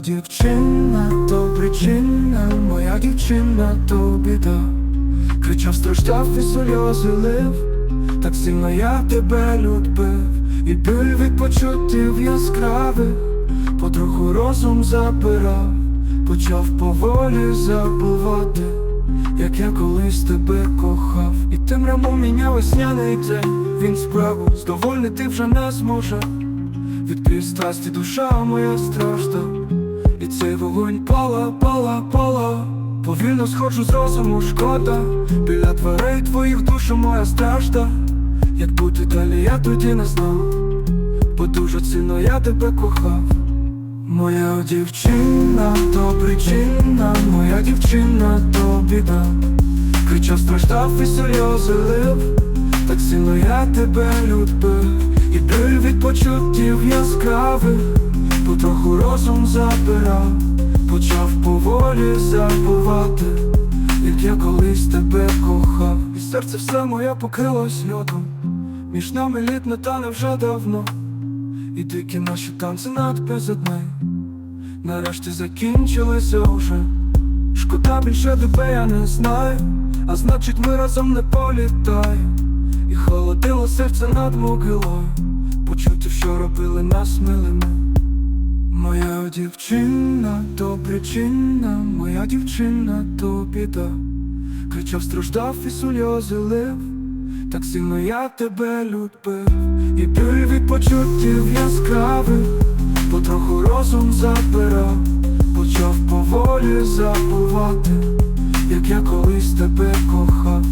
дівчина, то причина, моя дівчина, то біда. Кричав, страждав і сльози лив, так сильно я тебе любив, і біль від почуттів яскравих, потроху розум забирав, почав поволі забувати, як я колись тебе кохав. І тим рамом міняв весняний день, він справу, здовольний ти вже не зможе. Від пристрасті душа моя страждав цей вогонь пала, пала, пала. Повільно сходжу з розуму, шкода. Біля дверей твоїх душа моя стражда. Як бути далі, я тоді не знав, бо дуже сильно я тебе кохав. Моя дівчина, то причина, моя дівчина, то біда. Кричав, страждав і сльози лив, так сильно я тебе любив, і біль від почуттів яскравих, потроху розум забирав, почав поволі забувати, як я колись тебе кохав, і серце все моє покрилось льодом, між нами літ не тане вже давно, і дикі наші танці над безоднею Нарешті закінчилися вже. Шкода більше тебе я не знаю, а значить ми разом не політаємо І холодило серце над могилою Почути, що робили нас милими Моя дівчина, то причина, моя дівчина, то біда. Кричав, страждав і сльози лив Так сильно я тебе любив. І біль від почуттів яскравих. Потроху розум забирав, почав поволі забувати, як я колись тебе кохав.